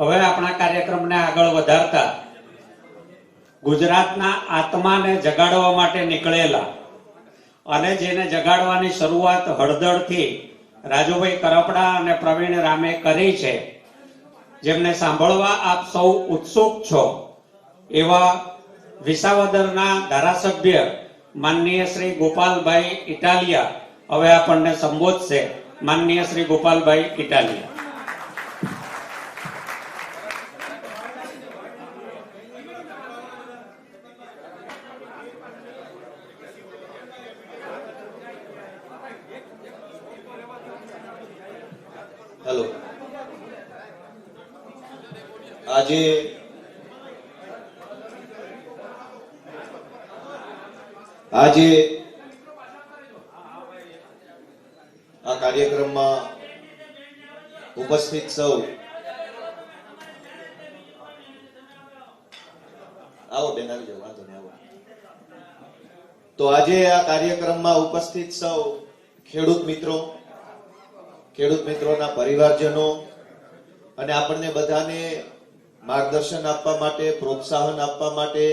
હવે આપણા કાર્યક્રમને આગળ વધારતા ગુજરાતના આત્માને જગાડવા માટે નીકળેલા અને જેને જગાડવાની શરૂઆત હળદળથી રાજુભાઈ કરપડા અને પ્રવીણ રામે કરી છે, જેમને સાંભળવા આપ સૌ ઉત્સુક છો, એવા વિસાવદરના ધારાસભ્ય માનનીય શ્રી ગોપાલભાઈ ઇટાલિયા હવે આપણને સંબોધશે. માનનીય શ્રી ગોપાલભાઈ ઇટાલિયા હેલો આજે આજે આ કાર્યક્રમમાં ઉપસ્થિત સૌ આવો બેન, આવી જાઓ, વાંધો નહીં, આવો. તો આજે આ કાર્યક્રમમાં ઉપસ્થિત સૌ ખેડૂત મિત્રો, ખેડૂત મિત્રોના પરિવારજનો અને આપણને બધાને માર્ગદર્શન આપવા માટે, પ્રોત્સાહન આપવા માટે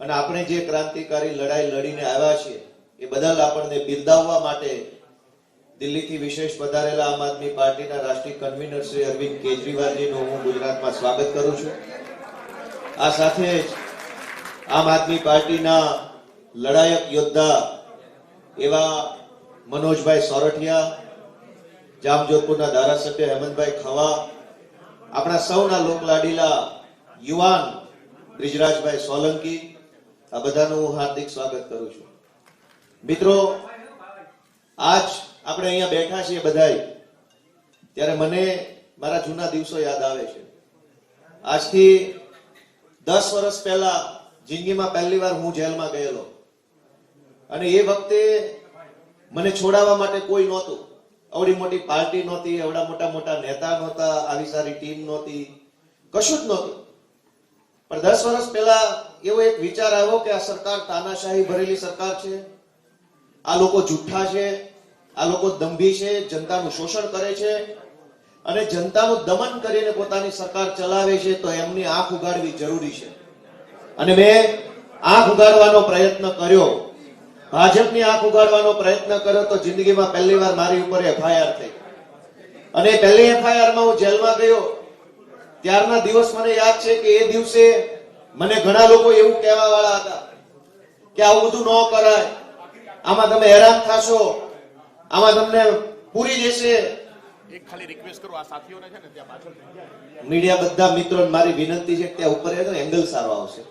અને આપણે જે ક્રાંતિકારી લડાઈ લડીને આવ્યા છીએ, એ બદલ આપણને બિરદાવવા માટે દિલ્હીથી વિશેષ પધારેલા આમ આદમી પાર્ટીના રાષ્ટ્રીય કન્વીનર શ્રી અરવિંદ કેજરીવાલજીનું હું ગુજરાતમાં સ્વાગત કરું છું. આ સાથે જ આમ આદમી પાર્ટીના લડાયક યોદ્ધા એવા મનોજભાઈ સોરઠિયા, જામજોધપુરના ધારાસભ્ય હેમંતભાઈ ખવા, આપણા સૌના લોકલાડીલા યુવાન બ્રિજરાજભાઈ સોલંકી આ બધાનું હું હાર્દિક સ્વાગત કરું છું. મિત્રો, આજ આપણે અહીંયા બેઠા છીએ બધાય. ત્યારે મને મારા જૂના દિવસો યાદ આવે છે. આજથી દસ વર્ષ પહેલા જિંદગીમાં પહેલી વાર હું જેલમાં ગયેલો. અને એ વખતે મને છોડાવવા માટે કોઈ નહોતું. અવડી મોટી પાર્ટી નહોતી એવડા મોટા મોટા નેતા નહોતા, આવી સારી ટીમ નહોતી. કશું જ નહોતું. પણ દસ વર્ષ પહેલા એવો એક વિચાર આવ્યો કે આ સરકાર તાનાશાહી ભરેલી સરકાર છે. આ લોકો જુઠ્ઠા છે. આ લોકો દંભી છે. જનતાનું શોષણ કરે છે. અને જનતાનું દમન કરીને પોતાની સરકાર ચલાવે છે તો એમની આંખ ઉગાડવી જરૂરી છે. અને મેં આંખ ઉગાડવાનો પ્રયત્ન કર્યો. ભાજપની આંખ ઉગાડવાનો પ્રયત્ન કર્યો તો જિંદગીમાં પહેલી વાર મારી ઉપર એફઆઈઆર થઈ. અને પહેલી એફઆઈઆરમાં હું જેલમાં ગયો. ત્યારના દિવસ મને યાદ છે કે એ દિવસે મને ઘણા લોકો એવું કહેવા વાળા હતા કે આવું બધું ન કરાય. આમાં તમે હેરાન થશો. આમાં તમને પૂરી જશે એક ખાલી રિક્વેસ્ટ કરો આ સાથીઓને છે ને ત્યાં પાછળ મીડિયા બધા મિત્રો મારી વિનંતી છે ત્યાં ઉપર એનો એંગલ સારો આવશે.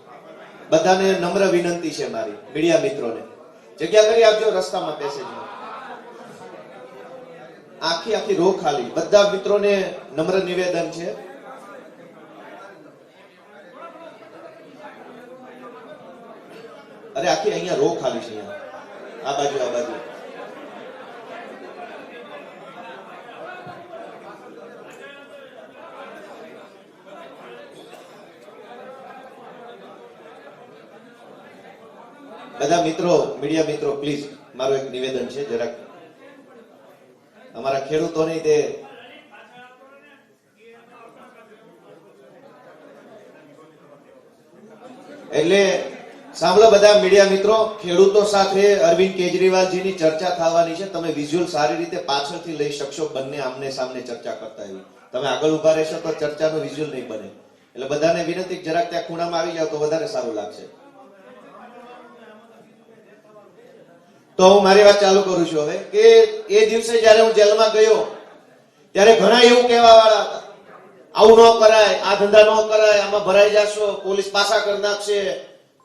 બધાને નમ્ર વિનંતી છે મારી મીડિયા મિત્રોને. જગ્યા કરી આપજો રસ્તામાં પેસેજમાં આખી આખી રો ખાલી. બધા મિત્રોને નમ્ર નિવેદન છે. અરે, આખી અહીંયા રો ખાલી છે આ બાજુ આ બાજુ. બધા મિત્રો મીડિયા મિત્રો પ્લીઝ મારું એક નિવેદન છે જરાક. અમારા ખેડૂતોની તે એટલે સાંભળો બધા મીડિયા મિત્રો, ખેડૂતો સાથે અરવિંદ કેજરીવાલજીની ચર્ચા થવાની છે. તમે વિઝ્યુઅલ સારી રીતે પાછળથી લઈ શકશો. બંને આમને સામને ચર્ચા કરતા એવી. તમે આગળ ઊભા રહેશો તો ચર્ચાનો વિઝ્યુઅલ નહીં બને. એટલે બધાને વિનંતી, જરાક ત્યાં ખૂણામાં આવી જાવ તો વધારે સારું લાગશે. તો હું મારી વાત ચાલુ કરું છું હવે કે એ દિવસે જ્યારે હું જેલમાં ગયો, ત્યારે ઘણા એવું કહેવા વાળા હતા. આવું ન કરાય, આ ધંધા ન કરાય, આમાં ભરાઈ જશો, પોલીસ પાસા કરી નાખશે.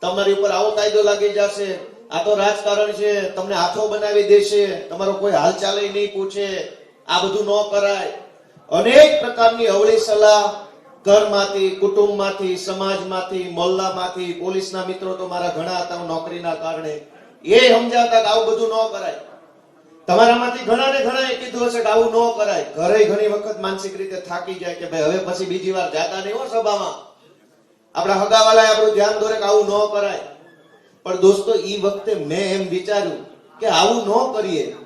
તમારી ઉપર આવો કાયદો લાગી જશે. આ તો રાજકારણ છે. તમને હાથો બનાવી દેશે. તમારો કોઈ હાલચાલ નહીં પૂછે. આ બધું ન કરાય. અનેક પ્રકારની અવળી સલાહ ઘરમાંથી, કુટુંબમાંથી, સમાજમાંથી મોલ્લામાંથી પોલીસના મિત્રો તો મારા ઘણા હતા નોકરીના કારણે. એ સમજાવતા કે આવું બધું ન કરાય. તમારામાંથી ઘણા ને ઘણા કીધું હશે કે આવું ન કરાય. ઘરે ઘણી વખત માનસિક રીતે થાકી જાય કે ભાઈ હવે પછી બીજી વાર જાતા નહીં હો સભામાં. આપણા હગાવાલાએ આપણું ધ્યાન દોરે કે આવું ન કરાય. પણ દોસ્તો, ઈ વખતે મેં એમ વિચાર્યું કે આવું ન કરીએ,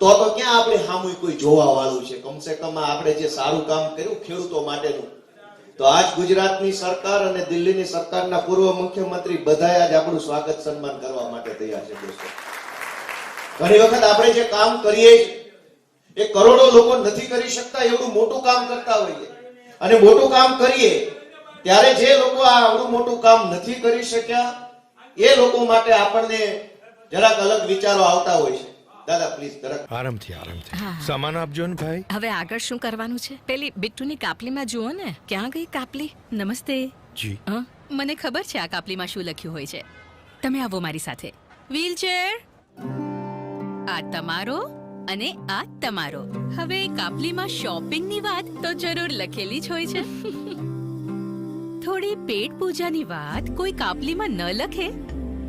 તો તો ક્યાં આપણે સામું કોઈ જોવા વાળું છે? કમસે કમ આપણે જે સારું કામ કર્યું ખેડૂતો માટેનું. તો આજ ગુજરાતની સરકાર અને દિલ્હીની સરકારના પૂર્વ મુખ્યમંત્રી બધાએ આજ આપણું સ્વાગત સન્માન કરવા માટે તૈયાર છે દોસ્તો. ઘણી વખત આપણે જે કામ કરીએ એ કરોડો લોકો નથી કરી શકતા એવું મોટું કામ કરતા હોઈએ. અને મોટું કામ કરીએ ત્યારે જે લોકો આ આવડું મોટું કામ નથી કરી શક્યા એ લોકો માટે આપણને જરાક અલગ વિચારો આવતા હોય છે. દાદા પ્લીઝ જરાક. આરામથી આરામથી. સામાન આપજો ને ભાઈ. હવે આગળ શું કરવાનું છે? પેલી બિટ્ટુની કાપલીમાં જુઓ ને ક્યાં ગઈ કાપલી? નમસ્તે. જી. અ, મને ખબર છે આ કાપલીમાં શું લખ્યું હોય છે. તમે આવો મારી સાથે. વ્હીલચેર આ તમારો અને આ તમારો. હવે કાપલીમાં શોપિંગની વાત તો જરૂર લખેલી જ હોય છે. થોડી પેટ પૂજાની વાત કોઈ કાપલીમાં ન લખે?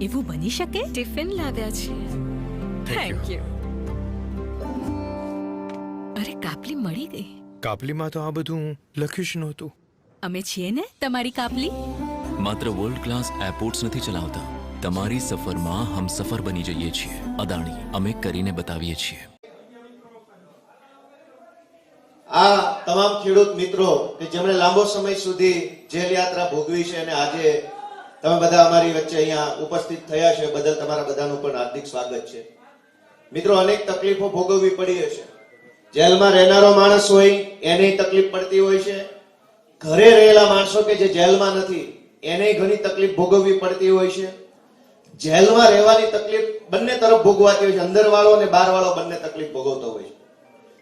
એવું બની શકે? ટિફિન લાવ્યા છે થેન્ક યુ અરે કાપલી મળી ગઈ. કાપલીમાં તો આ બધું લખ્યું જ નહોતું. અમે છીએ ને તમારી કાપલી? માત્ર વર્લ્ડ ક્લાસ એરપોર્ટ્સ નથી ચલાવતા. તમારી સફરમાં હમ સફર બની જઈએ છીએ. અદાણી અમે કરીને બતાવીએ છીએ. આ તમામ ખેડૂત મિત્રો કે જેમણે લાંબો સમય સુધી જેલ યાત્રા ભોગવી છે અને આજે તમે બધા અમારી વચ્ચે અહીંયા ઉપસ્થિત થયા છે, બદલ તમારા બધાનું પણ હાર્દિક સ્વાગત છે. મિત્રો, અનેક તકલીફો ભોગવવી પડી હશે. જેલમાં રહેનારો માણસ હોય એને તકલીફ પડતી હોય છે. ઘરે રહેલા માણસો કે જે જેલમાં નથી એને ઘણી તકલીફ ભોગવવી પડતી હોય છે. જેલમાં રહેવાની તકલીફ બંને તરફ ભોગવાતી હોય છે. અંદર વાળો અને બહાર વાળો બંને તકલીફ ભોગવતો હોય છે.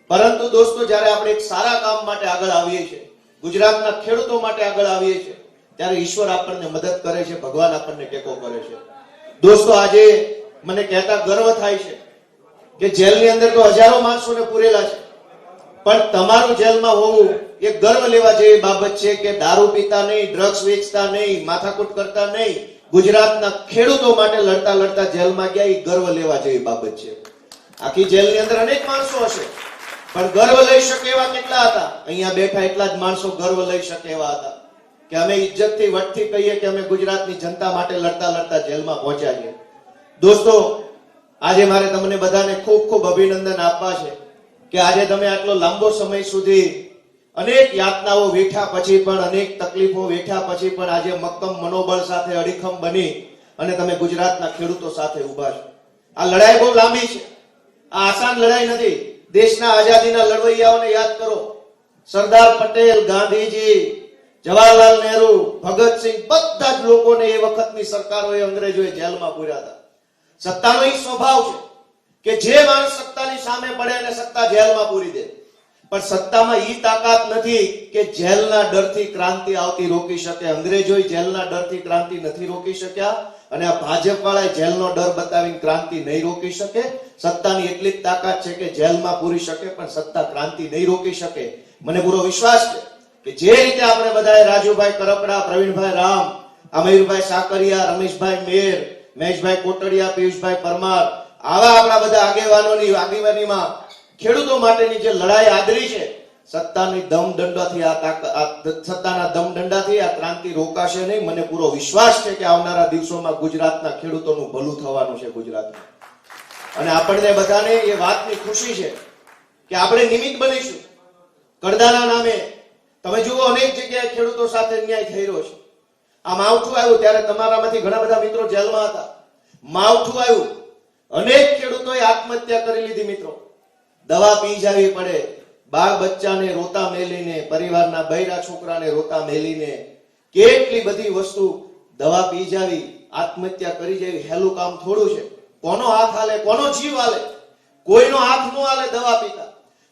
પરંતુ દોસ્તો, જ્યારે આપણે એક સારા કામ માટે આગળ આવીએ છીએ, ગુજરાતના ખેડૂતો માટે આગળ આવીએ છીએ, ત્યારે ઈશ્વર આપણને મદદ કરે છે, ભગવાન આપણને ટેકો કરે છે. દોસ્તો, આજે મને કહેતા ગર્વ થાય છે કે જેલની અંદર તો હજારો માણસોને પૂરેલા છે, પણ તમારું જેલમાં હોવું એ ગર્વ લેવા જેવી બાબત છે કે દારૂ પીતા નહીં ડ્રગ્સ વેચતા નહીં, માથાકૂટ કરતા નહીં, ગુજરાતના ખેડૂતો માટે લડતા લડતા જેલમાં ગયા, એ ગર્વ લેવા જેવી બાબત છે. આખી જેલની અંદર અનેક માણસો હશે. પણ ગર્વ લઈ શકે એવા કેટલા હતા? અહીંયા બેઠા એટલા જ માણસો ગર્વ લઈ શકે એવા હતા. કે અમે ઇજ્જતથી વટથી કહીએ કે અમે ગુજરાતની જનતા માટે લડતા લડતા જેલમાં પહોંચ્યા છીએ. દોસ્તો, આજે મારે તમને બધાને ખૂબ ખૂબ અભિનંદન આપવા છે કે આજે તમે આટલો લાંબો સમય સુધી અનેક યાતનાઓ વેઠ્યા પછી પણ, અનેક તકલીફો વેઠ્યા પછી પણ આજે મક્કમ મનોબળ સાથે અડીખમ બની અને તમે ગુજરાતના ખેડૂતો સાથે ઊભા છો. આ લડાઈ બહુ લાંબી છે. આ આસાન લડાઈ નથી. દેશના આઝાદીના લડવૈયાઓને યાદ કરો. સરદાર પટેલ, ગાંધીજી, જવાહરલાલ નહેરુ, ભગતસિંહ, બધા જ લોકોને એ વખતની સરકારોએ અંગ્રેજોએ જેલમાં પૂર્યા હતા. સત્તાનો એ સ્વભાવ છે કે જે માણસ સત્તાની સામે પડે અને સત્તા જેલમાં પૂરી દે. પણ સત્તામાં ઈ તાકાત નથી કે જેલના ડરથી ક્રાંતિ આવતી રોકી શકે. અંગ્રેજોએ જેલના ડરથી ક્રાંતિ નથી રોકી શક્યા. અને આ ભાજપ વાળા જેલનો ડર બતાવીને ક્રાંતિ નહીં રોકી શકે. સત્તાની એટલી જ તાકાત છે કે જેલમાં પૂરી શકે, પણ સત્તા ક્રાંતિ નહીં રોકી શકે. મને પૂરો વિશ્વાસ છે કે જે રીતે આપણે બધાએ રાજુભાઈ કરપડા, પ્રવીણભાઈ રામ, અમીરભાઈ સાકરિયા, રમેશભાઈ મેર મહેશભાઈ કોટડિયા, પિયુષભાઈ પરમાર, આવા આપણા બધા આગેવાનોની, આગેવાનીમાં ખેડૂતો માટેની જે લડાઈ આદરી છે સત્તાની દમ દંડાથી આ સત્તાના દમ દંડાથી આ ક્રાંતિ રોકાશે નહીં. મને પૂરો વિશ્વાસ છે કે આવનારા દિવસોમાં ગુજરાતના ખેડૂતોનું ભલું થવાનું છે ગુજરાતમાં. અને આપણને બધાને એ વાતની ખુશી છે કે આપણે નિમિત્ત બનીશું. કરદાના નામે. તમે જુઓ, અનેક જગ્યાએ ખેડૂતો સાથે અન્યાય થઈ રહ્યો છે. આ માવઠું આવ્યું ત્યારે તમારામાંથી ઘણા બધા મિત્રો જેલમાં હતા. માવઠું આવ્યું. અનેક ખેડૂતોએ આત્મહત્યા કરી લીધી મિત્રો. દવા પી જાવી પડે. બાળ બચ્ચાને રોતા મેલીને, પરિવારના બૈરા છોકરાને રોતા મેલીને કેટલી બધી વસ્તુ દવા પી જાવી, આત્મહત્યા કરી જાવી, હેલું કામ થોડું છે. કોનો હાથ હાલે, કોનો જીવ હાલે? કોઈનો હાથ નો હાલે દવા પીતા.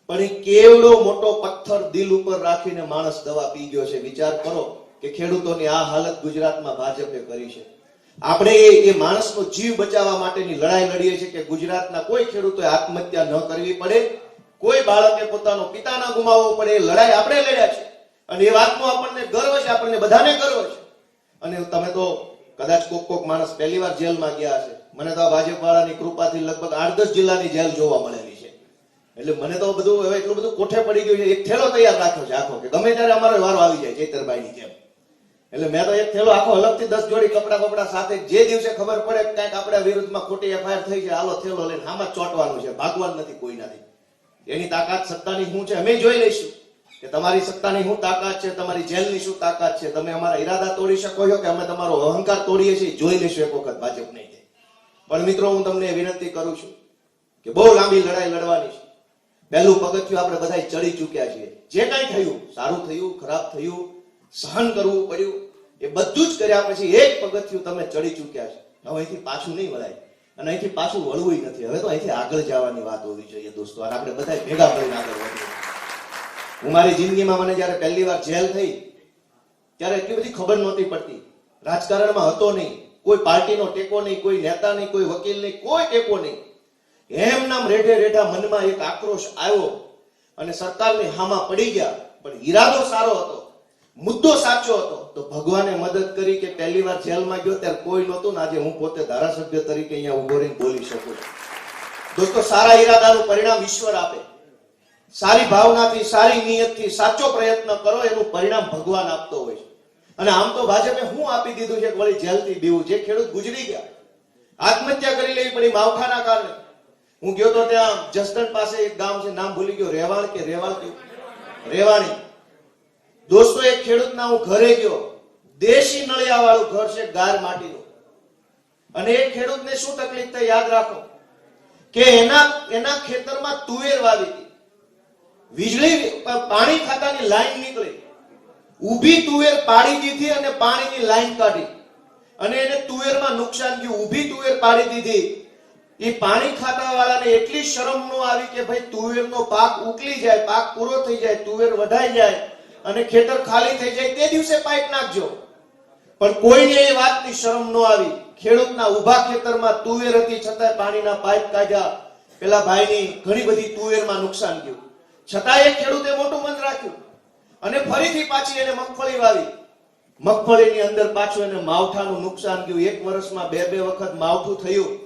પણ એ કેવડો મોટો પથ્થર દિલ ઉપર રાખીને માણસ દવા પી ગયો છે. વિચાર કરો કે ખેડૂતોની આ હાલત ગુજરાતમાં ભાજપે કરી છે. આપણે એ માણસનો જીવ બચાવવા માટેની લડાઈ લડીએ છીએ કે ગુજરાતના કોઈ ખેડૂતોએ આત્મહત્યા ન કરવી પડે. કોઈ બાળકે પોતાનો પિતા ના ગુમાવવો પડે એ લડાઈ આપણે લડ્યા છે. અને એ વાતનો આપણને ગર્વ છે, આપણને બધાને ગર્વ છે. અને તમે તો કદાચ કોક કોક માણસ પહેલી વાર જેલમાં ગયા છે મને તો ભાજપ વાળાની કૃપાથી લગભગ આઠ દસ જિલ્લાની જેલ જોવા મળેલી છે. એટલે મને તો બધું હવે એટલું બધું કોઠે પડી ગયું છે. એક થેલો તૈયાર રાખ્યો છે આખો કે ગમે ત્યારે અમારો વારો આવી જાય ચૈતરભાઈની જેમ. એટલે મેં તો એક થેલો આખો અલગથી દસ જોડી કપડા કપડા સાથે જે દિવસે ખબર પડે કે કાંઈક આપણા વિરુદ્ધમાં ખોટી એફઆઈઆર થઈ છે આલો થેલો લઈને આમાં ચોંટવાનું છે. ભાગવાનું નથી, કોઈ નથી. એની તાકાત સત્તાની શું છે, અમે જોઈ લઈશું કે તમારી સત્તાની શું તાકાત છે, તમારી જેલની શું તાકાત છે, તમે અમારા ઈરાદા તોડી શકો છો કે અમે તમારો અહંકાર તોડીએ છીએ, જોઈ લઈશું એક વખત ભાજપ નહીં થાય. પણ મિત્રો, હું તમને વિનંતી કરું છું કે બહુ લાંબી લડાઈ લડવાની છે. પહેલું પગથિયું આપણે બધા ચડી ચૂક્યા છીએ. જે કાંઈ થયું, સારું થયું, ખરાબ થયું, સહન કરવું પડ્યું, એ બધું જ કર્યા પછી એક પગથિયું તમે ચડી ચૂક્યા છે. હવેથી પાછું નહીં વળાય. અને અહીંથી પાછું વળવું નથી. હવે તો અહીંથી આગળ જવાની વાત હોવી જોઈએ દોસ્તો. અને આપણે બધા ભેગા થઈને આગળ વધીએ. હું મારી જિંદગીમાં મને જ્યારે પહેલી વાર જેલ થઈ, ત્યારે એટલી બધી ખબર નહોતી પડતી. રાજકારણમાં હતો નહીં. કોઈ પાર્ટીનો ટેકો નહીં, કોઈ નેતા નહીં, કોઈ વકીલ નહીં, કોઈ ટેકો નહીં. એમ નામ રેઢે રેઢા મનમાં એક આક્રોશ આવ્યો અને સરકારની હામાં પડી ગયા. પણ ઈરાદો સારો હતો. મુદ્દો સાચો હતો. તો ભગવાને મદદ કરી કે પહેલી વાર જેલમાં ગયો ત્યારે કોઈ નહોતું ને આજે હું પોતે ધારાસભ્ય તરીકે અહીંયા ઊભો રહીને બોલી શકું દોસ્તો, સારા ઈરાદાનું પરિણામ ઈશ્વર આપે. સારી ભાવનાથી, સારી નિયતથી, સાચો પ્રયત્ન કરો, એનું પરિણામ ભગવાન આપતો હોય છે. અને આમ તો ભાજપે હું આપી દીધું છે વળી જેલથી દેવું જે ખેડૂત ગુજરી ગયા, આત્મહત્યા કરી લેવી પડી માવઠાના કારણે. હું ગયો તો ત્યાં જસદણ પાસે એક ગામ છે, નામ ભૂલી ગયો રેવાણ કે રેવાળ કે રેવાણી. દોસ્તો એક ખેડૂતના હું ઘરે ગયો. દેશી નળિયા વાળું ઘર છે ગાર માટીનું. અને એ ખેડૂતને શું તકલીફ થઈ યાદ રાખો કે એના એના ખેતરમાં તુવેર વાવી હતી. વીજળી પાણી ખાતાની લાઈન નીકળી. ઊભી તુવેર પાડી દીધી અને પાણીની લાઈન કાઢી. અને એને તુવેરમાં નુકસાન ગયું. ઊભી તુવેર પાડી દીધી. એ પાણી ખાતા વાળાને એટલી શરમ નો આવી કે ભાઈ તુવેરનો પાક ઉકલી જાય, પાક પૂરો થઈ જાય, તુવેર વઢાઈ જાય. અને ખેતર ખાલી થઈ જાય તે દિવસે પાઇપ નાખજો. પણ કોઈને એ વાતની શરમ ન આવી. ખેડૂતના ઊભા ખેતરમાં તુવેર હતી, છતાંય પાણીના પાઇપ કાઢ્યા. પેલા ભાઈની ઘણી બધી તુવેરમાં નુકસાન ગયું. છતાં એ ખેડૂતે મોટું મન રાખ્યું. અને ફરીથી પાછી એને મગફળી વાવી. મગફળીની અંદર પાછું એને માવઠાનું નુકસાન ગયું. એક વર્ષમાં બે બે વખત માવઠું થયું.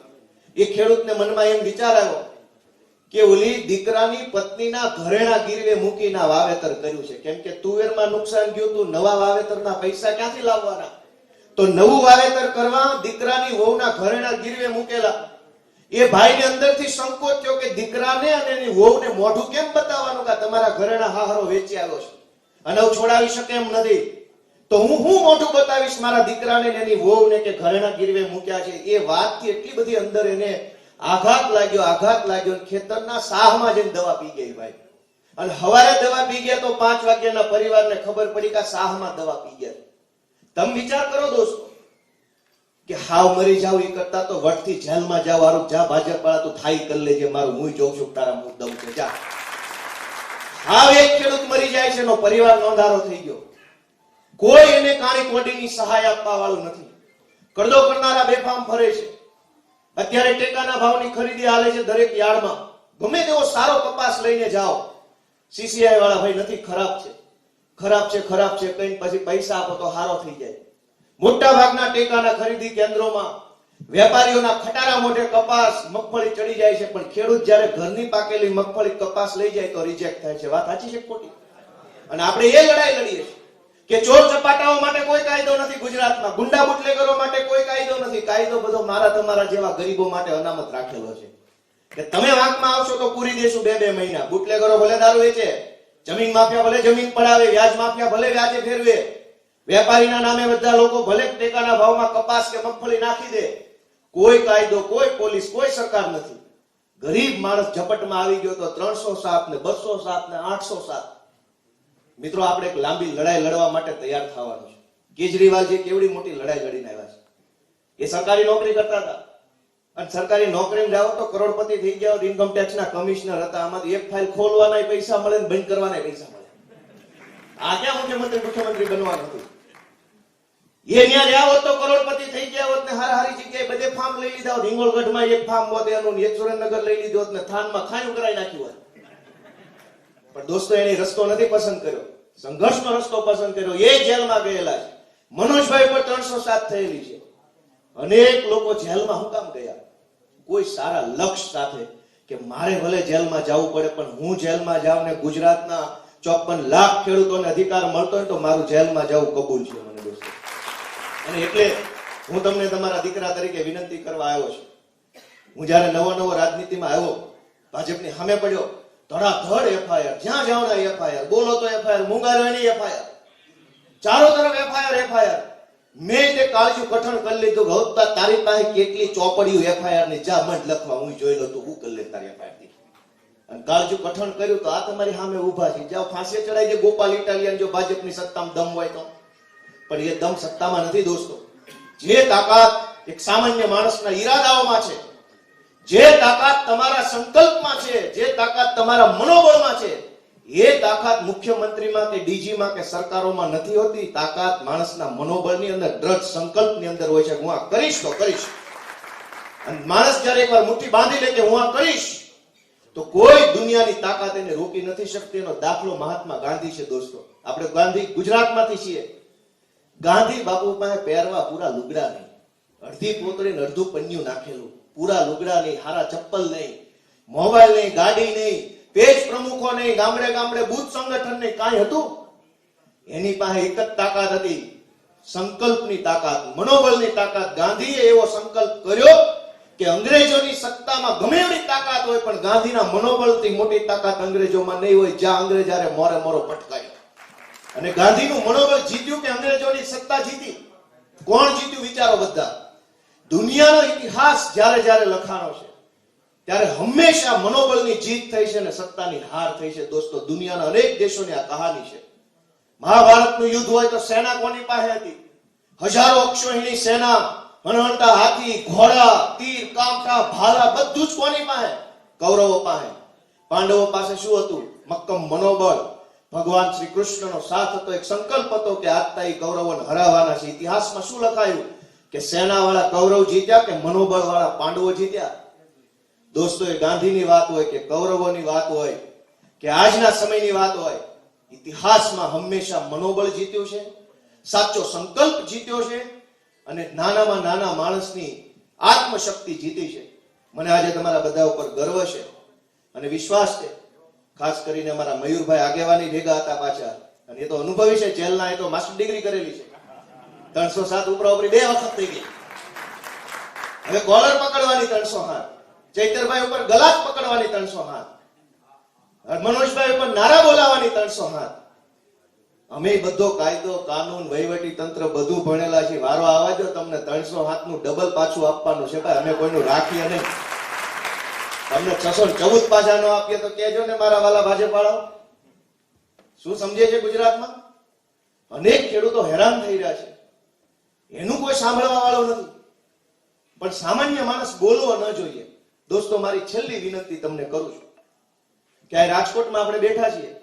એ ખેડૂતને મનમાં એમ વિચાર આવ્યો કે ઓલી દીકરાની પત્નીના ઘરેણા ગીરવે મૂકીને વાવેતર કર્યું છે. કેમ કે તુવેરમાં નુકસાન ગયું તું નવા વાવેતરના પૈસા ક્યાંથી લાવવાના? તો નવું વાવેતર કરવા દીકરાની વહુના ઘરેણા ગીરવે મૂકેલા. એ ભાઈને અંદરથી સંકોચ થયો કે દીકરાને અને એની વહુને મોઢું કેમ બતાવવાનું કે તમારા ઘરેણા હાહરો વેચી આવ્યો છે? અને હું છોડાવી શકે એમ નથી. તો હું હું મોઢું બતાવીશ મારા દીકરાને એની વહુને કે ઘરેણા ગીરવે મૂક્યા છે? એ વાતથી એટલી બધી અંદર એને આઘાત લાગ્યો આઘાત લાગ્યો ખેતરના સાહમાં જઈને દવા પી ગઈ ભાઈ. અને હવારે દવા પી ગયા તો પાંચ વાગ્યાના પરિવારને ખબર પડી કે સાહ સાહમાં દવા પી ગયા. તમે વિચાર કરો દોસ્તો, કે હાવ મરી જાવ એ કરતા તો વટથી જેલમાં જાવ હારું, જા ભાજપ વાળા તું થાઈ કરી લેજે, મારું હું જોઉં છું, તારા મુખ દઉં છે, જા. હાવ એક ખેડૂત મરી જાય છે, એનો પરિવાર નોંધારો થઈ ગયો. કોઈ એને કાણી કોડીની સહાય આપવા વાળું નથી. કરદો કરનારા બેફામ ફરે છે. અત્યારે ટેકાના ભાવની ખરીદી હાલે છે દરેક યાર્ડમાં. ગમે તેવો સારો કપાસ લઈને જાઓ. સીસીઆઈ વાળા ભાઈ નથી, ખરાબ છે. ખરાબ છે ખરાબ છે, કઈ પછી પૈસા આપો તો હારો થઈ જાય. મોટા ભાગના ટેકાના ખરીદી કેન્દ્રોમાં વેપારીઓના ખટારા મોઢે કપાસ, મગફળી ચડી જાય છે, પણ ખેડૂત જ્યારે ઘરની પાકેલી મગફળી કપાસ લઈ જાય તો રિજેક્ટ થાય છે. વાત સાચી છે ખોટી? અને આપણે એ લડાઈ લડીએ છીએ. કે ચોર ચપાટાઓ માટે કોઈ કાયદો નથી ગુજરાતમાં, ગુંડા બુટલેગરો માટે કોઈ કાયદો નથી. કાયદો બધો મારા તમારા જેવા ગરીબો માટે અનામત રાખેલો છે. કે તમે વાંકમાં આવશો તો પૂરી દેશું બે બે મહિના. બુટલેગરો ભલે દારૂ વેચે, જમીન માફિયા ભલે જમીન પડાવે, વ્યાજ માફિયા ભલે વ્યાજે ફેરવે. વેપારીના નામે બધા લોકો ભલે ટેકાના ભાવમાં કપાસ કે મગફળી નાખી દે. કોઈ કાયદો, કોઈ પોલીસ, કોઈ સરકાર નથી. ગરીબ માણસ ઝપટમાં આવી ગયો તો ત્રણસો સાત ને બસો સાત ને આઠસો સાત મિત્રો, આપણે એક લાંબી લડાઈ લડવા માટે તૈયાર થવાનું છે. કેજરીવાલ જે કેવડી મોટી લડાઈ લડીને આવ્યા છે. એ સરકારી નોકરી કરતા હતા. અને સરકારી નોકરીમાં જાઓ તો કરોડપતિ થઈ ગયા ઇન્કમ ટેક્સના કમિશનર હતા. આમાંથી એક ફાઇલ ખોલવાના પૈસા મળે ને બંધ કરવાના પૈસા મળે. આ ક્યાં મુખ્યમંત્રી મુખ્યમંત્રી બનવાનું હતું? એ ત્યાં રહ્યા હોત તો કરોડપતિ થઈ ગયા હોત ને હાર હારી જગ્યાએ બધે ફાર્મ લઈ લીધા હોત. હિંગોળગઢમાં એક ફાર્મ હોત, એનું એક સુરેન્દ્રનગર લઈ લીધું હોત ને થાનમાં ખાયું કરાવી નાખ્યું હોત. પણ દોસ્તો એને રસ્તો નથી પસંદ કર્યો. સંઘર્ષનો રસ્તો પસંદ કર્યો. એ જેલમાં ગયેલા છે. મનોજભાઈ પર ત્રણસો સાત થયેલી છે. અનેક લોકો જેલમાં હું કામ ગયા. કોઈ સારા લક્ષ્ય સાથે કે મારે ભલે જેલમાં જવું પડે, પણ હું જેલમાં જાઉં ને ગુજરાતના ચોપન લાખ ખેડૂતોને અધિકાર મળતો હોય તો મારું જેલમાં જવું કબૂલ છે મને દોસ્તો. અને એટલે હું તમને તમારા દીકરા તરીકે વિનંતી કરવા આવ્યો છું. હું જ્યારે નવો નવો રાજનીતિમાં આવ્યો, ભાજપની સામે પડ્યો ધડાધડ એફઆઈઆર. જ્યાં જાવના એફઆઈઆર. બોલો તો એફઆઈઆર. મુંગારો એની એફઆઈઆર. ચારો તરફ એફઆઈઆર એફઆઈઆર. મેં તે કાળજુ કઠણ કરી લીધું. કે હવે તારી પાસે કેટલી ચોપડીઓ એફઆઈઆરની જા મંડ લખવા હું જોઈ લઉં તો હું કરી લે તારી એફઆઈઆરથી. અને કાળજુ કઠણ કર્યું તો આ તમારી સામે ઊભા છે. જાઓ, ફાંસી ચડાઈ જે ગોપાલ ઇટાલિયન જો ભાજપની સત્તામાં દમ હોય તો. પણ એ દમ સત્તામાં નથી દોસ્તો. જે તાકાત એક સામાન્ય માણસના ઈરાદાઓમાં છે જે તાકાત તમારા સંકલ્પમાં છે, જે તાકાત તમારા મનોબળમાં છે, એ તાકાત મુખ્યમંત્રીમાં કે ડીજીમાં કે સરકારોમાં નથી હોતી. તાકાત માણસના મનોબળની અંદર, દ્રઢ સંકલ્પની અંદર હોય છે હું આ કરીશ તો કરીશ. અને માણસ જ્યારે એકવાર મુઠ્ઠી બાંધી લે કે હું આ કરીશ, તો કોઈ દુનિયાની તાકાત એને રોકી નથી શકતી. એનો દાખલો મહાત્મા ગાંધી છે દોસ્તો. આપણે ગાંધી ગુજરાતમાંથી છીએ. ગાંધી બાપુ પાસે પહેરવા પૂરા લુગડા નહીં. અડધી પોતરી અડધું પન્યું નાખેલું. પૂરા લુગડા નહીં, હારા ચપ્પલ નહીં, મોબાઈલ નહીં, ગાડી નહીં, પેજ પ્રમુખો નહીં, ગામડે ગામડે બુથ સંગઠન નહીં, કાંઈ હતું? એની પાસે એક જ તાકાત હતી, સંકલ્પની તાકાત, મનોબળની તાકાત. ગાંધીએ એવો સંકલ્પ કર્યો કે અંગ્રેજોની સત્તામાં ગમે એવી તાકાત હોય, પણ ગાંધીના મનોબળથી મોટી તાકાત અંગ્રેજોમાં નહીં હોય, જ્યાં અંગ્રેજારે મોરે મોરો પટકાયો અને ગાંધીનું મનોબળ જીત્યું કે અંગ્રેજોની સત્તા જીતી? કોણ જીત્યું વિચારો બધા? દુનિયાનો ઇતિહાસ જ્યારે જ્યારે લખાણો છે, ત્યારે હંમેશા મનોબળની જીત થઈ છે અને સત્તાની હાર થઈ છે. દોસ્તો, દુનિયાના અનેક દેશોની આ કહાની છે. મહાભારતનું યુદ્ધ હોય તો સેના કોની પાસે હતી? હજારો અક્ષોહિણી સેના હણહણતા હાથી, ઘોડા, તીર, કામઠા, ભાલા, બધું જ કોની પાસે? કૌરવો પાસે. પાંડવો પાસે શું હતું? મક્કમ મનોબળ. ભગવાન શ્રી કૃષ્ણનો સાથ હતો, એક સંકલ્પ હતો કે આજતા એ કૌરવોને હરાવવાના છે. ઇતિહાસમાં શું લખાયું? કે સેના વાળા કૌરવ જીત્યા કે મનોબળ વાળા પાંડવો જીત્યા? દોસ્તો, એ ગાંધીની વાત હોય કે કૌરવોની વાત હોય કે આજના સમયની વાત હોય, ઇતિહાસમાં હંમેશા મનોબળ જીત્યું છે, સાચો સંકલ્પ જીત્યો છે અને નાનામાં નાના માણસની આત્મશક્તિ જીતી છે. મને આજે તમારા બધા ઉપર ગર્વ છે અને વિશ્વાસ છે. ખાસ કરીને અમારા મયુરભાઈ આગેવાની ભેગા હતા પાછા અને એ તો અનુભવી છે, જેલના એ તો માસ્ટર ડિગ્રી કરેલી છે. ત્રણસો સાત ઉપરા ઉપરી બે વખત થઈ ગઈ. હવે કોલર પકડવાની ત્રણસો હાથ ચૈતરભાઈ ઉપર ગલાસ પકડવાની ત્રણસો હાથ મનોજભાઈ ઉપર નારા બોલાવાની ત્રણસો હાથ અમે બધો કાયદો, કાનૂન, વહીવટી તંત્ર બધું ભણેલા છે વારો આવા દો તમને ત્રણસો હાથનું ડબલ પાછું આપવાનું છે ભાઈ. અમે કોઈનું રાખીએ નહીં. તમને છસો ચૌદ પાછા ન આપીએ તો કહેજો ને મારા વાલા ભાજપ વાળાઓ શું સમજે છે ગુજરાતમાં? અનેક ખેડૂતો હેરાન થઈ રહ્યા છે. એનું કોઈ સાંભળવા વાળો નથી. પણ સામાન્ય માણસ બોલવો ન જોઈએ. દોસ્તો, મારી છેલ્લી વિનંતી તમને કરું છું. કે આ રાજકોટમાં આપણે બેઠા છીએ?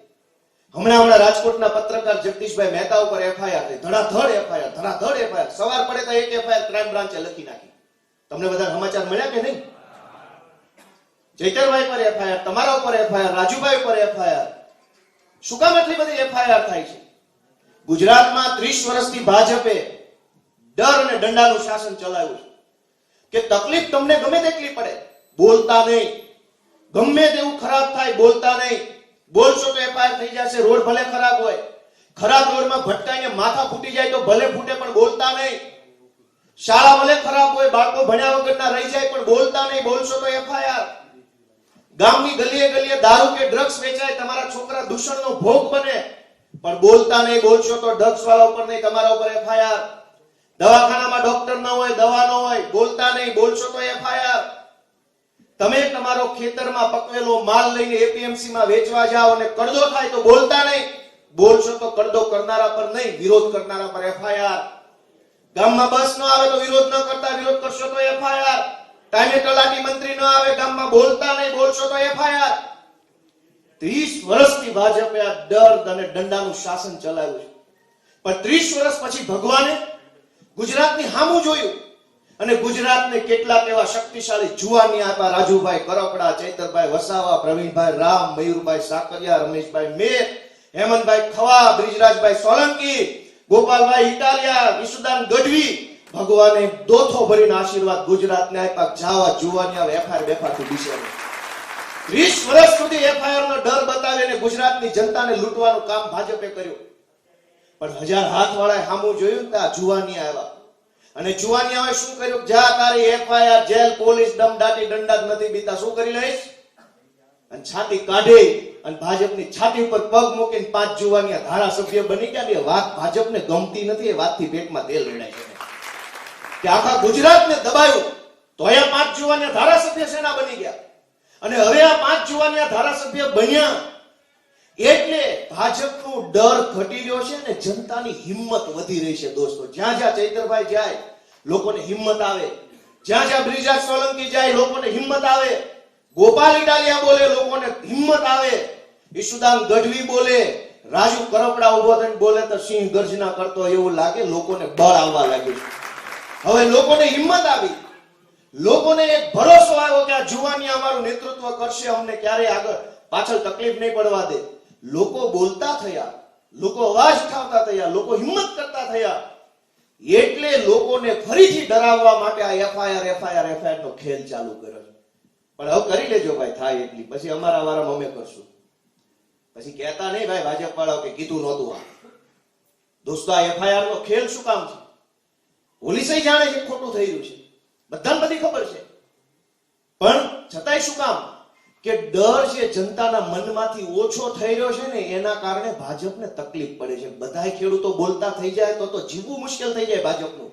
હમણાં હમણાં રાજકોટના પત્રકાર જગદીશભાઈ મહેતા ઉપર એફઆઈઆર થઈ. ધડાધડ એફઆઈઆર ધડાધડ એફઆઈઆર. સવાર પડે તો એક એફઆઈઆર ક્રાઇમ બ્રાન્ચે લખી નાખી. તમને બધા સમાચાર મળ્યા કે નહીં? ચૈતરભાઈ પર એફઆઈઆર, તમારા ઉપર એફઆઈઆર, રાજુભાઈ ઉપર એફઆઈઆર. શું કામ એટલી બધી એફઆઈઆર થાય છે? ગુજરાતમાં ત્રીસ વર્ષથી ભાજપે ડર અને દંડાનું શાસન ચલાવ્યું છે. કે તકલીફ તમને ગમે તેટલી પડે, બોલતા નહીં. ગમે તેવું ખરાબ થાય, બોલતા નહીં. બોલશો તો એફઆઈઆર થઈ જશે, રોડ ભલે ખરાબ હોય. ખરાબ રોડમાં ભટકાઈને માથા ફૂટી જાય તો ભલે ફૂટે, પણ બોલતા નહીં. શાળા ભલે ખરાબ હોય, બાળકો ભણ્યા વગરના રહી જાય, પણ બોલતા નહીં. બોલશો તો એફઆઈઆર. ગામની ગલીએ ગલીએ દારૂ કે ડ્રગ્સ વેચાય, તમારા છોકરા દૂષણનો ભોગ બને. પણ બોલતા નહીં, બોલશો તો ડ્રગ્સ વાળા ઉપર નહીં, તમારા ઉપર એફઆઈઆર. દવાખાનામાં ડોક્ટર ન હોય, દવા ન હોય, બોલતા નહીં, બોલશો તો એફઆઈઆર. તમે તમારો ખેતરમાં પકવેલો માલ લઈને એપીએમસી માં વેચવા જાઓ અને કડદો થાય તો બોલતા નહીં. બોલશો તો કડદો કરનારા પર નહીં, વિરોધ કરનારા પર એફઆઈઆર. ગામમાં બસ ન આવે તો વિરોધ ન કરતા, વિરોધ કરશો તો એફઆઈઆર. ટાઈમે તલાટી મંત્રી ન આવે, ગામમાં બોલતા નહીં, બોલશો તો એફઆઈઆર. ત્રીસ વર્ષથી ભાજપે આ ડર અને દંડાનું શાસન ચલાવ્યું છે. પણ ત્રીસ વર્ષ પછી ભગવાને ગુજરાતની હામું જોયું. અને ગુજરાતને કેટલાક એવા શક્તિશાળી જુવાની આપ્યા રાજુભાઈ કરકડા, ચૈતરભાઈ વસાવા, પ્રવીણભાઈ રામ, મયુરભાઈ સાકરિયા, રમેશભાઈ મેર, હેમંતભાઈ ખવા બ્રિજરાજભાઈ સોલંકી, ગોપાલભાઈ ઇટાલિયા વિશુદાન ગઢવી, ભગવાને દોથો ભરીને આશીર્વાદ ગુજરાતને આપ્યા. જાવા જુવાની એફઆઈઆર બેફાર દિશે ત્રીસ વર્ષ સુધી એફઆઈઆર નો ડર બતાવીને ગુજરાતની જનતાને લૂંટવાનું કામ ભાજપે કર્યું. પણ હજાર હાથ વાળા સામું જોયું આ જુવાની આવ્યા. અને જુવાની આવે શું કર્યું? જા તારી એફઆઈઆર જેલ, પોલીસ, દમ, દાટી દંડા નથી બીતા, શું કરી લઈશ? અને છાતી કાઢી અને ભાજપની છાતી ઉપર પગ મૂકીને પાંચ જુવાની ધારાસભ્ય બની ગયા. એ વાત ભાજપને ગમતી નથી, એ વાતથી પેટમાં તેલ રેડાય છે કે આખા ગુજરાતને દબાયું, તો અહીંયા પાંચ જુવાનિયા ધારાસભ્ય સેના બની ગયા. અને હવે આ પાંચ જુવાનિયા ધારાસભ્ય બન્યા એટલે ભાજપનો ડર ઘટી રહ્યો છે ને જનતાની હિંમત વધી રહી છે દોસ્તો. જ્યાં જ્યાં ચૈતરભાઈ જાય, લોકોને હિંમત આવે. જ્યાં જ્યાં બ્રિજા સોલંકી જાય, લોકોને હિંમત આવે. ગોપાલ ઇટાલિયા બોલે, લોકોને હિંમત આવે. ઈશુદાન ગઢવી બોલે, રાજુ કરપડા ઊભો થઈને બોલે તો સિંહ ગર્જના કરતો એવું લાગે, લોકોને બળ આવવા લાગ્યું હવે લોકોને હિંમત આવી. લોકોને એક ભરોસો આવ્યો કે આ જુવાની અમારું નેતૃત્વ કરશે, અમને ક્યારેય આગળ પાછળ તકલીફ નહીં પડવા દે. લોકો બોલતા થયા, લોકો અવાજ ઉઠાવતા થયા, લોકો હિંમત કરતા થયા. એટલે લોકોને ફરીથી ડરાવવા માટે આ એફઆઈઆર એફઆઈઆર એફઆઈઆર નો ખેલ ચાલુ કર્યો પણ હવે કરી લેજો ભાઈ, થાય એટલી. પછી અમારા વારામાં અમે કરશું. પછી કહેતા નહીં ભાઈ ભાજપ વાળાઓ કે કીધું નહોતું આ. દોસ્તો, આ એફઆઈઆર નો ખેલ શું કામ છે? પોલીસે જાણે છે ખોટું થઈ રહ્યું છે. બધાને બધી ખબર છે. પણ છતાંય શું કામ? કે ડર જે જનતાના મનમાંથી ઓછો થઈ રહ્યો છે ને, એના કારણે ભાજપને તકલીફ પડે છે. બધા ખેડૂતો બોલતા થઈ જાય તો તો જીવવું મુશ્કેલ થઈ જાય ભાજપનું.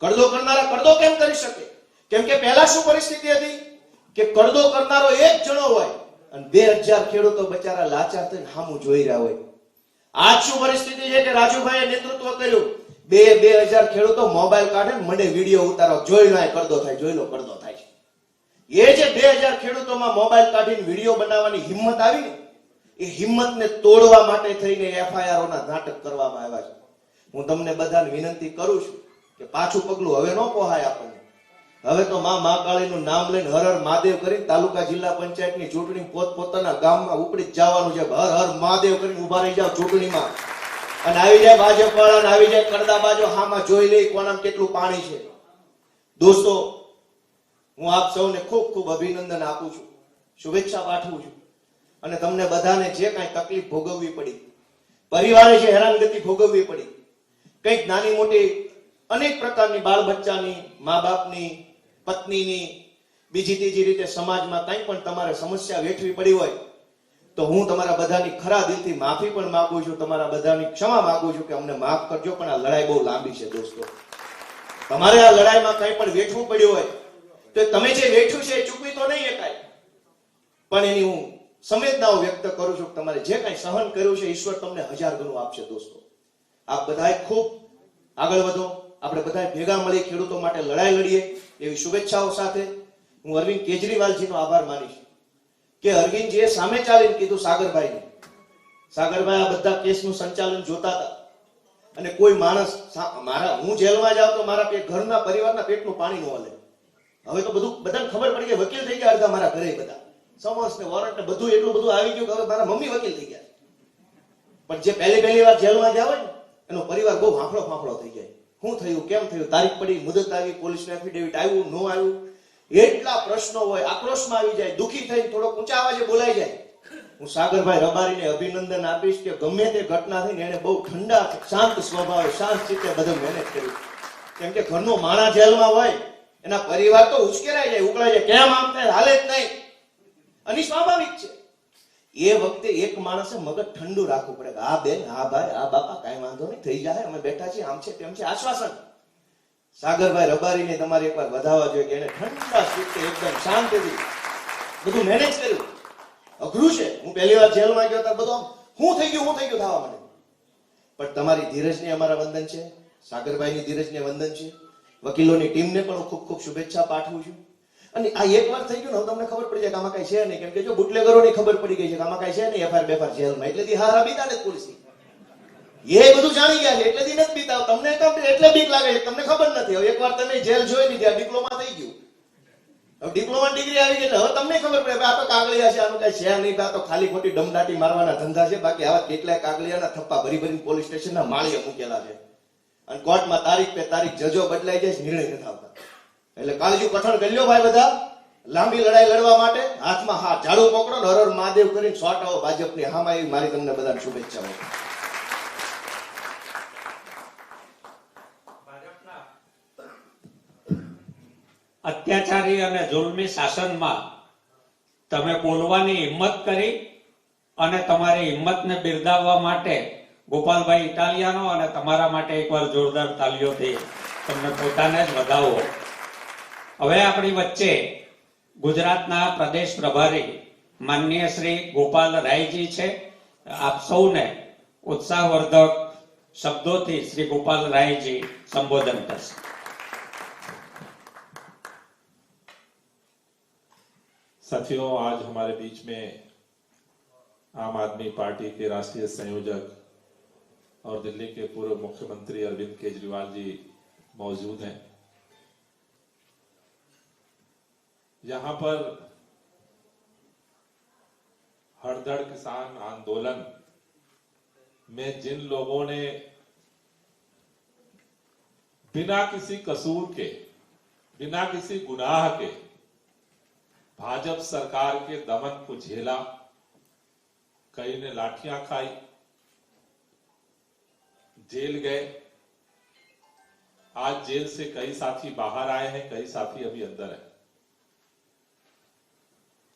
કરદો કરનારા કરદો કેમ કરી શકે? કેમ કે પહેલા શું પરિસ્થિતિ હતી? કે કરદો કરનારો એક જણો હોય અને બે હજાર ખેડૂતો બચારા લાચાર થઈને સામું જોઈ રહ્યા હોય. આજ શું પરિસ્થિતિ છે કે રાજુભાઈએ નેતૃત્વ કર્યું? બે બે હજાર ખેડૂતો મોબાઈલ કાઢે મને વીડિયો ઉતારો. જોઈ લો કરદો થાય, જોઈ લો, કરદો થાય. એ જે બે હજાર ખેડૂતોમાં મોબાઈલ કાઢીને વીડિયો બનાવવાની હિંમત આવી ને એ હિંમતને તોડવા માટે થઈને એફઆઈઆર ના નાટક કરવામાં આવ્યા છે. હું તમને બધાને વિનંતી કરું છું કે પાછું પગલું હવે ન પોહાય આપણને. હવે તો માં મહાકાળીનું નામ લઈને હર હર મહાદેવ કરી તાલુકા જિલ્લા પંચાયતની ચૂંટણી પોતપોતાના ગામમાં ઉપડી જવાનું છે. હર હર મહાદેવ કરીને ઊભા રહી જાવ ચૂંટણીમાં. અને આવી જાય ભાજપ વાળા આવી જાય કરદા બાજુ હામાં જોઈ લે કોનામાં કેટલું પાણી છે. દોસ્તો હું આપ સૌને ખૂબ ખૂબ અભિનંદન આપું છું. શુભેચ્છા પાઠવું છું. અને તમને બધાને જે કાંઈ તકલીફ ભોગવવી પડી, પરિવારે જે હેરાનગતિ ભોગવવી પડી, કંઈક નાની મોટી અનેક પ્રકારની બાળ બચ્ચાની મા બાપની પત્નીની, બીજી ત્રીજી રીતે સમાજમાં કંઈ પણ તમારે સમસ્યા વેઠવી પડી હોય, તો હું તમારા બધાની ખરા દિલથી માફી પણ માંગુ છું, તમારા બધાની ક્ષમા માંગુ છું કે અમને માફ કરજો, પણ આ લડાઈ બહુ લાંબી છે દોસ્તો. તમારે આ લડાઈમાં કંઈ પણ વેઠવું પડ્યું હોય તો તમે જે વેઠ્યું છે ચૂકવી તો નહીં શકાય. પણ એની હું સંવેદનાઓ વ્યક્ત કરું છું તમારે જે કાંઈ સહન કર્યું છે, ઈશ્વર તમને હજાર ગણું આપશે દોસ્તો. આપ બધાએ ખૂબ આગળ વધો. આપણે બધા ભેગા મળી ખેડૂતો માટે લડાઈ લડીએ. એવી શુભેચ્છાઓ સાથે હું અરવિંદ કેજરીવાલજીનો આભાર માનીશ કે અરવિંદજીએ સામે ચાલીને કીધું સાગરભાઈને. સાગરભાઈ આ બધા કેસનું સંચાલન જોતા હતા. અને કોઈ માણસ મારા, હું જેલમાં જાઉં તો મારા ઘરના પરિવારના પેટનું પાણી ન હલે. હવે તો બધું બધાને ખબર પડી કે વકીલ થઈ ગયા અડધા મારા ઘરે બધા. સમન્સ ને વોરંટ ને બધું એટલું બધું આવી ગયું કે હવે મારા મમ્મી વકીલ થઈ ગયા. પણ જે પહેલી પહેલી વાર જેલમાં ગયા હોય ને, એનો પરિવાર બહુ ફાંફળો ફાંફળો થઈ જાય. શું થયું? કેમ થયું? તારીખ પડી, મુદત આવી પોલીસ એફિડેવિટ આવ્યું, ન આવ્યું? એટલા પ્રશ્નો હોય, આક્રોશમાં આવી જાય, દુખી થઈને થોડોક ઊંચા અવાજે બોલાઈ જાય. હું સાગરભાઈ રબારીને અભિનંદન આપીશ કે ગમે તે ઘટના થઈને એને બહુ ઠંડા, શાંત સ્વભાવે, શાંત ચિત્તે બધું મેનેજ કર્યું. કેમ કે ઘરનો માણા જેલમાં હોય એના પરિવાર તો ઉશ્કેરાઈ જાય, ઉકળાઈ જાય. કેમ આમ થાય? હાલે જ નહીં. અને સ્વાભાવિક છે. એ વખતે એક માણસે મગજ ઠંડુ રાખવું પડે આ બેન હા ભાઈ, આ બાપા, કાંઈ વાંધો નહીં, થઈ જાય અમે બેઠા છીએ, આમ છે તેમ છે. આશ્વાસન. સાગરભાઈ રબારીને તમારે એકવાર વધાવવા જોઈએ કે એને ઠંડા ચિત્તે એકદમ શાંતિથી બધું મેનેજ કર્યું. અઘરું છે. હું પહેલી વાર જેલમાં ગયો ત્યારે બધું હું થઈ ગયું, હું થઈ ગયું થવા મને પણ તમારી ધીરજને અમારા વંદન છે. સાગરભાઈની ધીરજને વંદન છે. વકીલોની ટીમને પણ હું ખૂબ ખૂબ શુભેચ્છા પાઠવું છું. અને આ એક વાર થઈ ગયું ને તમને ખબર પડી જાય કે આમાં કઈ છે નહીં. કેમ કે જો બુટલેગરોની ખબર પડી ગઈ છે કે આમાં કઈ છે નહીં એફઆઈઆર બેફાર જેલમાં. એટલે હારા બીતા ને પોલીસી. એ બધું જાણી ગયા છે, એટલે નથી બીતા. તમને એટલે બીક લાગે છે તમને ખબર નથી. હવે એકવાર તમે જેલ જોઈ લીધી, આ ડિપ્લોમા થઈ ગયું. હવે ડિપ્લોમા ડિગ્રી આવી ગઈ હવે તમને ખબર પડે આ તો કાગળિયા છે આનું કઈ છે નહીં, આ તો ખાલી ખોટી ડમડાટી મારવાના ધંધા છે. બાકી આવા કેટલાય કાગળિયાના થપ્પા ભરી ભરીને પોલીસ સ્ટેશનના માળીએ મૂકેલા છે. અને કોર્ટમાં તારીખ પે તારીખ જજો બદલાઈ જાય નિર્ણય નથી આવતા. એટલે કાળજી કઠણ ગલ્યો ભાઈ બધા. લાંબી લડાઈ લડવા માટે હાથમાં હા ઝાડુ પકડો ને હર હર મહાદેવ કરીને શોર્ટ આવો ભાજપની હામાં એવી મારી તમને બધાને શુભેચ્છાઓ અત્યાચારી અને જુલમી શાસનમાં તમે બોલવાની હિંમત કરી અને તમારી હિંમતને બિરદાવવા માટે ગોપાલભાઈ ઇટાલિયાનો અને તમારા માટે એકવાર જોરદાર તાલીઓથી તમને પોતાને જ વધાવો હવે આપણી વચ્ચે ગુજરાતના પ્રદેશ પ્રભારી માનનીય શ્રી ગોપાલ રાયજી છે આપ સૌને ઉત્સાહવર્ધક શબ્દોથી શ્રી ગોપાલ રાયજી સંબોધન કરશે साथियों आज हमारे बीच में आम आदमी पार्टी के राष्ट्रीय संयोजक और दिल्ली के पूर्व मुख्यमंत्री अरविंद केजरीवाल जी मौजूद हैं। यहाँ पर हड़दड़ किसान आंदोलन में जिन लोगों ने बिना किसी कसूर के, बिना किसी गुनाह के भाजपा सरकार के दमन को झेला, कई ने लाठियाँ खाई। जेल गए। आज जेल से कई साथी बाहर आए हैं, कई साथी अभी अंदर हैं।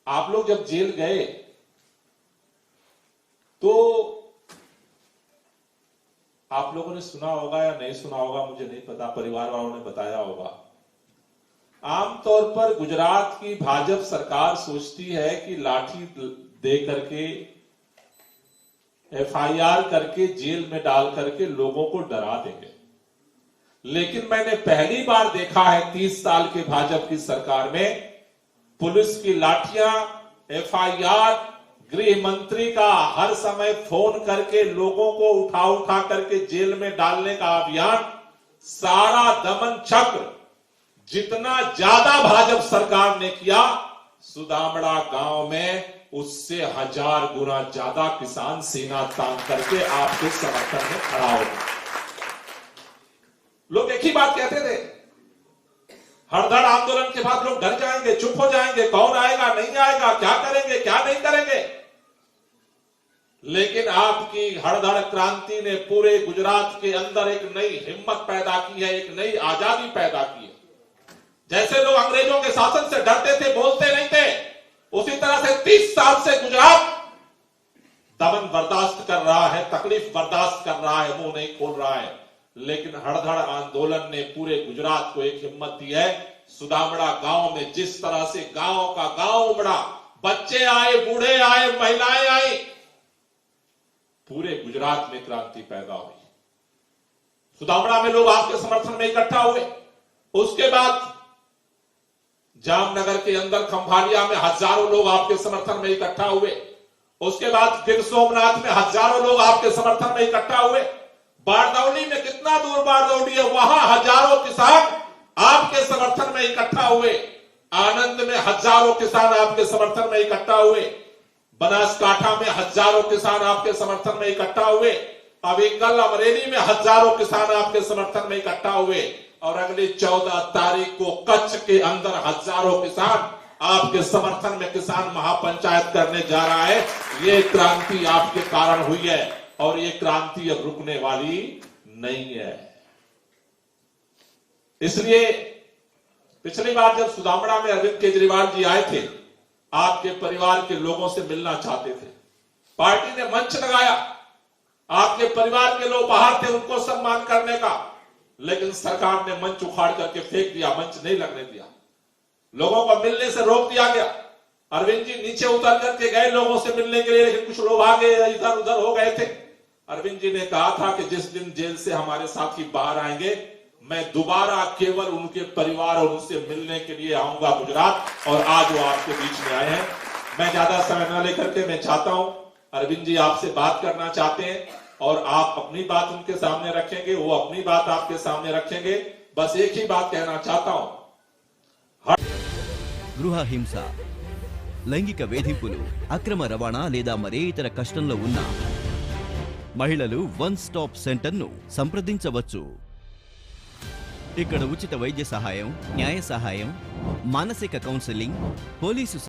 आप लोग जब जेल गए तो आप लोगों ने सुना होगा या नहीं सुना होगा, मुझे नहीं पता, परिवार वालों ने बताया होगा। आमतौर पर गुजरात की भाजपा सरकार सोचती है कि लाठी दे करके एफआईआर करके जेल में डाल करके लोगों को डरा देंगे। लेकिन मैंने पहली बार देखा है तीस साल के भाजपा की सरकार में, पुलिस की लाठियाँ, एफआईआर, गृह मंत्री का हर समय फ़ोन करके लोगों को उठा उठा करके जेल में डालने का अभियान, सारा दमन चक्र जितना ज़्यादा भाजपा सरकार ने किया सुदामड़ा गाँव में उससे हज़ार गुना ज़्यादा किसान सेना तान करके आपके समर्थन में खड़ा हो लोग एक ही बात कहते थे, हड़धड़ आंदोलन के बाद लोग डर जाएँगे, चुप हो जाएँगे, कौन आएगा, नहीं आएगा, क्या करेंगे, क्या नहीं करेंगे? लेकिन आपकी हड़धड़ क्रांति ने पूरे गुजरात के अंदर एक नई हिम्मत पैदा की है, एक नई आज़ादी पैदा की है। जैसे लोग अंग्रेज़ों के शासन से डरते थे, बोलते नहीं थे, उसी तरह से तीस साल से गुजरात दमन बर्दाश्त कर रहा है, तकलीफ़ बर्दाश्त कर रहा है, मुँह नहीं खोल रहा है। लेकिन हड़धड़ आंदोलन ने पूरे गुजरात को एक हिम्मत दी है। सुदामड़ा गाँव में जिस तरह से गाँव का गाँव उमड़ा, बच्चे आए, बूढ़े आए, महिलाएँ आई, पूरे गुजरात में क्रांति पैदा हुई। सुदामड़ा में लोग आपके समर्थन में इकट्ठा हुए। उसके बाद जामनगर के अंदर खंभालिया में हज़ारों लोग आपके समर्थन में इकट्ठा हुए। उसके बाद गिर सोमनाथ में हज़ारों लोग आपके समर्थन में इकट्ठा हुए। बारदौली में कितना दूर बारदौली है, वहाँ हज़ारों किसान आपके समर्थन में इकट्ठा हुए। आनंद में हज़ारों किसान आपके समर्थन में इकट्ठा हुए। बनासकाठा में हज़ारों किसान आपके समर्थन में इकट्ठा हुए। अभी कल अमरेली में हज़ारों किसान आपके समर्थन में इकट्ठा हुए। और अगली चौदह तारीख को कच्छ के अंदर हज़ारों किसान आपके समर्थन में किसान महापंचायत करने जा रहा है। ये क्रांति आपके कारण हुई है और ये क्रांति अब रुकने वाली नहीं है। इसलिए पिछली बार जब सुदामड़ा में अरविंद केजरीवाल जी आए थे, आपके परिवार के लोगों से मिलना चाहते थे। पार्टी ने मंच लगाया। आपके परिवार के लोग बाहर थे, उनको सम्मान करने का। लेकिन सरकार ने मंच उखाड़ करके फेंक दिया, मंच नहीं लगने दिया। लोगों को मिलने से रोक दिया गया। अरविंद जी नीचे उतर करके गए लोगों से मिलने के लिए, लेकिन कुछ लोग आगे इधर उधर हो गए थे। अरविंद जी ने कहा था कि जिस दिन जेल से हमारे साथी बाहर आएँगे, मैं दोबारा केवल उनके परिवार और उनसे मिलने के लिए आऊँगा गुजरात, और आज वो आपके बीच में आए हैं। मैं ज़्यादा समय न लेकर के, मैं चाहता हूँ अरविंद जी आपसे बात करना चाहते हैं। और आप अपनी बात उनके सामने रखेंगे वो अपनी बात आपके सामने रखेंगे बस एक ही बात कहना चाहता हूं గృహ హింస లైంగిక వేధింపులు అక్రమ రవాణా లేదా మరే ఇతర కష్టంలో ఉన్న మహిళలు వన్ స్టాప్ సెంటర్ను సంప్రదించవచ్చు ఇక్కడ ఉచిత వైద్య సహాయం న్యాయ సహాయం మానసిక కౌన్సెలింగ్ పోలీసు